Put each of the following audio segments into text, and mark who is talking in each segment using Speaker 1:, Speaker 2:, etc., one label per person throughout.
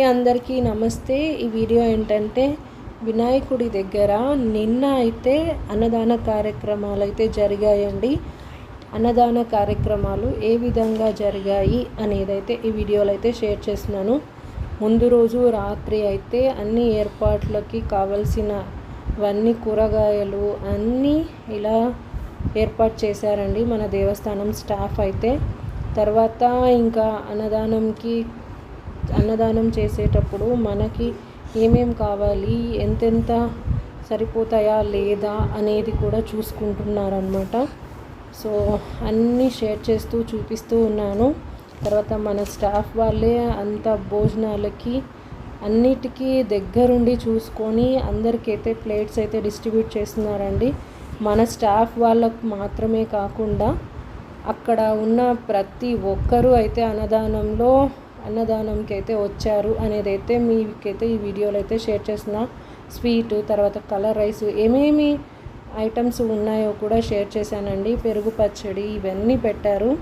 Speaker 1: అందరికీ నమస్తే. ఈ వీడియో ఏంటంటే వినాయకుడి దగ్గర నిన్న అయితే అన్నదాన కార్యక్రమాలు అయితే జరిగాయండి. అన్నదాన కార్యక్రమాలు ఏ విధంగా జరిగాయి అనేది అయితే ఈ వీడియోలో అయితే షేర్ చేస్తున్నాను. ముందు రోజు రాత్రి అయితే అన్ని ఏర్పాట్లకి కావలసినవన్నీ కూరగాయలు అన్నీ ఇలా ఏర్పాటు చేశారండి మన దేవస్థానం స్టాఫ్ అయితే. తర్వాత ఇంకా అన్నదానంకి అన్నదానం చేసేటప్పుడు మనకి ఏమేం కావాలి ఎంతెంత సరిపోతాయా లేదా అనేది కూడా చూసుకుంటున్నారనమాట సో అన్నీ షేర్ చేస్తూ చూపిస్తూ ఉన్నాను. తర్వాత మన స్టాఫ్ వాళ్ళే అంత భోజనాలకి అన్నిటికీ దగ్గరుండి చూసుకొని అందరికైతే ప్లేట్స్ అయితే డిస్ట్రిబ్యూట్ చేస్తున్నారండి. మన స్టాఫ్ వాళ్ళకు మాత్రమే కాకుండా అక్కడ ఉన్న ప్రతి ఒక్కరూ అయితే అన్నదానంలో అన్నదానంకి అయితే వచ్చారు అనేది అయితే మీకైతే ఈ వీడియోలో అయితే షేర్ చేసిన స్వీట్ తర్వాత కలర్ రైస్ ఏమేమి ఐటమ్స్ ఉన్నాయో కూడా షేర్ చేశానండి. పెరుగు పచ్చడి ఇవన్నీ పెట్టారు.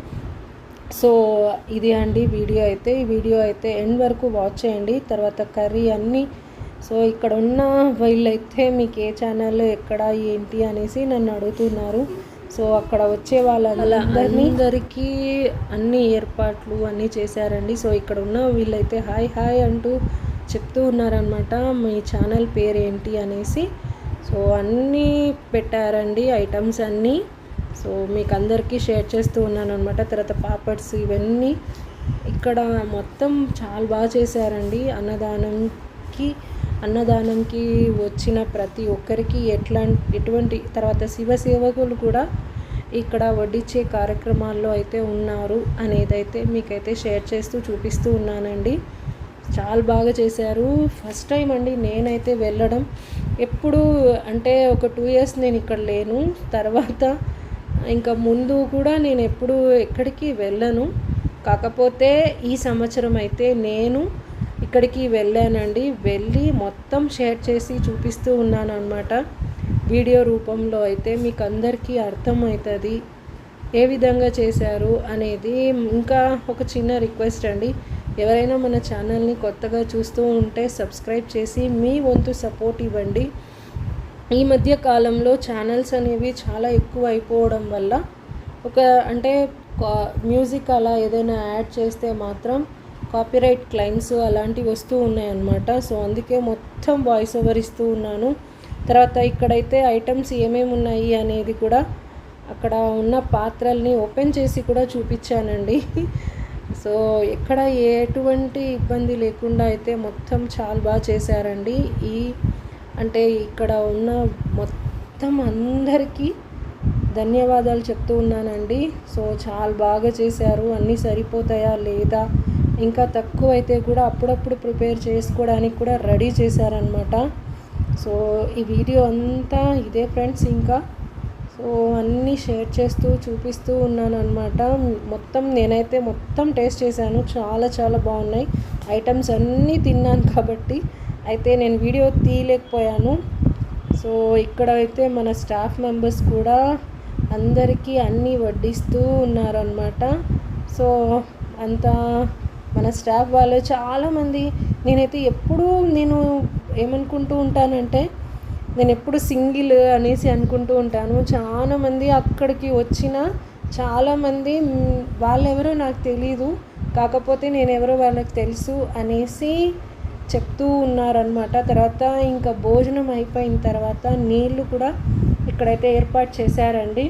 Speaker 1: సో ఇది అండి వీడియో అయితే. ఈ వీడియో అయితే ఎండ్ వరకు వాచ్ చేయండి. తర్వాత కర్రీ అన్నీ. సో ఇక్కడ ఉన్న వీళ్ళైతే మీకు ఏ ఛానల్ ఎక్కడ ఏంటి అనేసి నన్ను అడుగుతున్నారు. సో అక్కడ వచ్చే వాళ్ళందరినీ అన్ని ఏర్పాట్లు అన్నీ చేశారండి. సో ఇక్కడ ఉన్న వీళ్ళైతే హాయ్ హాయ్ అంటూ చెప్తూ ఉన్నారనమాట మీ ఛానల్ పేరు ఏంటి అనేసి. సో అన్నీ పెట్టారండి ఐటమ్స్ అన్నీ. సో మీకు అందరికీ షేర్ చేస్తూ ఉన్నాను అనమాట తర్వాత పాపడ్స్ ఇవన్నీ. ఇక్కడ మొత్తం చాలా బాగా చేశారండి అన్నదానంకి. అన్నదానంకి వచ్చిన ప్రతి ఒక్కరికి ఎట్లా ఎటువంటి తర్వాత శివ సేవకులు కూడా ఇక్కడ వడ్డించే కార్యక్రమాల్లో అయితే ఉన్నారు అనేది అయితే మీకైతే షేర్ చేస్తూ చూపిస్తూ ఉన్నానండి. చాలా బాగా చేశారు. ఫస్ట్ టైం అండి నేనైతే వెళ్ళడం. ఎప్పుడు అంటే ఒక టూ ఇయర్స్ నేను ఇక్కడ లేను. తర్వాత ఇంకా ముందు కూడా నేను ఎప్పుడు ఎక్కడికి వెళ్ళను. కాకపోతే ఈ సంవత్సరం అయితే నేను ఇక్కడికి వెళ్ళానండి. వెళ్ళి మొత్తం షేర్ చేసి చూపిస్తూ ఉన్నాను అనమాట వీడియో రూపంలో అయితే మీకు అందరికీ అర్థమవుతుంది. ఏ విధంగా చేశారు అనేది ఇంకా ఒక చిన్న రిక్వెస్ట్ అండి. ఎవరైనా మన ఛానల్ని కొత్తగా చూస్తూ ఉంటే సబ్స్క్రైబ్ చేసి మీ వంతు సపోర్ట్ ఇవ్వండి. ఈ మధ్య కాలంలో ఛానల్స్ అనేవి చాలా ఎక్కువ అయిపోవడం వల్ల ఒక అంటే మ్యూజిక్ అలా ఏదైనా యాడ్ చేస్తే మాత్రం కాపీరైట్ క్లైమ్స్ అలాంటివి వస్తూ ఉన్నాయన్నమాట. సో అందుకే మొత్తం వాయిస్ ఓవర్ ఇస్తూ ఉన్నాను. తర్వాత ఇక్కడైతే ఐటమ్స్ ఏమేమి ఉన్నాయి అనేది కూడా అక్కడ ఉన్న పాత్రల్ని ఓపెన్ చేసి కూడా చూపించానండి. సో ఎక్కడ ఎటువంటి ఇబ్బంది లేకుండా అయితే మొత్తం చాలా బాగా చేశారండి. ఈ అంటే ఇక్కడ ఉన్న మొత్తం అందరికీ ధన్యవాదాలు చెప్తూ ఉన్నానండి. సో చాలా బాగా చేశారు. అన్నీ సరిపోతాయా లేదా ఇంకా తక్కువ అయితే కూడా అప్పుడప్పుడు ప్రిపేర్ చేసుకోవడానికి కూడా రెడీ చేశారనమాట సో ఈ వీడియో అంతా ఇదే ఫ్రెండ్స్ ఇంకా. సో అన్నీ షేర్ చేస్తూ చూపిస్తూ ఉన్నాను అనమాట మొత్తం నేనైతే మొత్తం టేస్ట్ చేశాను. చాలా చాలా బాగున్నాయి. ఐటమ్స్ అన్నీ తిన్నాను కాబట్టి అయితే నేను వీడియో తీయలేకపోయాను. సో ఇక్కడ అయితే మన స్టాఫ్ మెంబర్స్ కూడా అందరికీ అన్నీ వడ్డిస్తూ ఉన్నారనమాట సో అంతా మన స్టాఫ్ వాళ్ళు చాలామంది నేనైతే ఎప్పుడూ నేను ఏమనుకుంటూ ఉంటానంటే నేను ఎప్పుడు సింగిల్ అనేసి అనుకుంటూ ఉంటాను. చాలామంది అక్కడికి వచ్చిన చాలామంది వాళ్ళెవరో నాకు తెలీదు కాకపోతే నేను ఎవరో వాళ్ళకి తెలుసు అనేసి చెప్తూ ఉన్నారనమాట తర్వాత ఇంకా భోజనం అయిపోయిన తర్వాత నీళ్ళు కూడా ఇక్కడైతే ఏర్పాటు చేశారండి.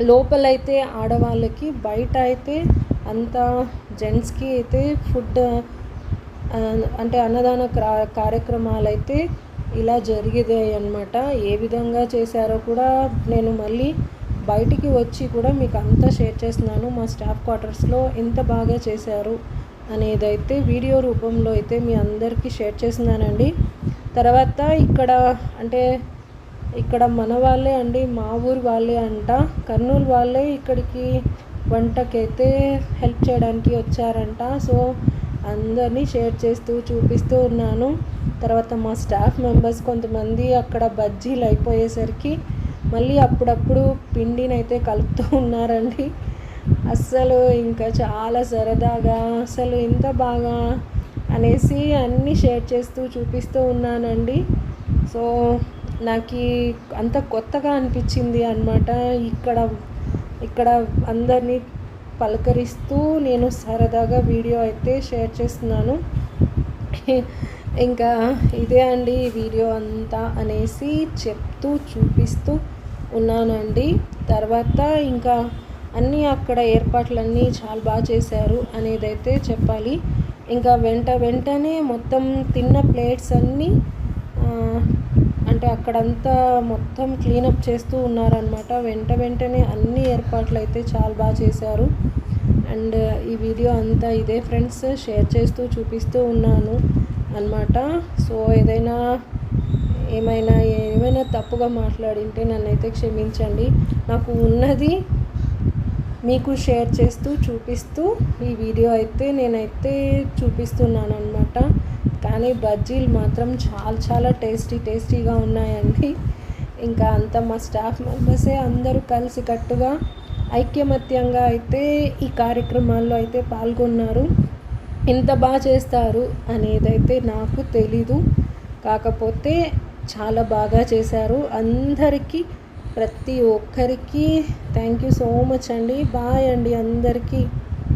Speaker 1: లోపలైతే ఆడవాళ్ళకి బయట అయితే అంతా జెంట్స్కి అయితే ఫుడ్ అంటే అన్నదాన కార్యక్రమాలు అయితే ఇలా జరిగేదాయి అనమాట ఏ విధంగా చేశారో కూడా నేను మళ్ళీ బయటికి వచ్చి కూడా మీకు అంతా షేర్ చేస్తున్నాను. మా స్టాఫ్ క్వార్టర్స్లో ఎంత బాగా చేశారు అనేదైతే వీడియో రూపంలో అయితే మీ అందరికీ షేర్ చేస్తున్నానండి. తర్వాత ఇక్కడ అంటే ఇక్కడ మన వాళ్ళే అండి మా ఊరు వాళ్ళే అంట. కర్నూలు వాళ్ళే ఇక్కడికి వంటకైతే హెల్ప్ చేయడానికి వచ్చారంట. సో అందరినీ షేర్ చేస్తూ చూపిస్తూ ఉన్నాను. తర్వాత మా స్టాఫ్ మెంబర్స్ కొంతమంది అక్కడ బజ్జీలు అయిపోయేసరికి మళ్ళీ అప్పుడప్పుడు పిండిని అయితే కలుపుతూ ఉన్నారండి. అస్సలు ఇంకా చాలా సరదాగా అసలు ఇంత బాగా అనేసి అన్నీ షేర్ చేస్తూ చూపిస్తూ ఉన్నానండి. సో నాకు అంత కొత్తగా అనిపించింది అనమాట ఇక్కడ ఇక్కడ అందరినీ పలకరిస్తూ నేను సరదాగా వీడియో అయితే షేర్ చేస్తున్నాను. ఇంకా ఇదే అండి వీడియో అంతా అనేసి చెప్తూ చూపిస్తూ ఉన్నానండి. తర్వాత ఇంకా అన్నీ అక్కడ ఏర్పాట్లన్నీ చాలా బాగా చేశారు అనేదైతే చెప్పాలి. ఇంకా వెంట వెంటనే మొత్తం తిన్న ప్లేట్స్ అన్నీ అంటే అక్కడంతా మొత్తం క్లీనప్ చేస్తూ ఉన్నారనమాట వెంట వెంటనే అన్ని ఏర్పాట్లు అయితే చాలా బాగా చేశారు. అండ్ ఈ వీడియో అంతా ఇదే ఫ్రెండ్స్ షేర్ చేస్తూ చూపిస్తూ ఉన్నాను అనమాట సో ఏదైనా ఏమైనా ఏమైనా తప్పుగా మాట్లాడింటే నన్నైతే క్షమించండి. నాకు ఉన్నది మీకు షేర్ చేస్తూ చూపిస్తూ ఈ వీడియో అయితే నేనైతే చూపిస్తున్నాను అనమాట కానీ బజ్జీలు మాత్రం చాలా చాలా టేస్టీ టేస్టీగా ఉన్నాయండి. ఇంకా అంత మా స్టాఫ్ మెంబర్సే అందరూ కలిసి కట్టుగా ఐక్యమత్యంగా అయితే ఈ కార్యక్రమాల్లో అయితే పాల్గొన్నారు. ఇంత బాగా చేస్తారు అనేదైతే నాకు తెలీదు. కాకపోతే చాలా బాగా చేశారు. అందరికీ ప్రతి ఒక్కరికి థ్యాంక్ యూ సో మచ్ అండి. బాయ్ అండి అందరికీ.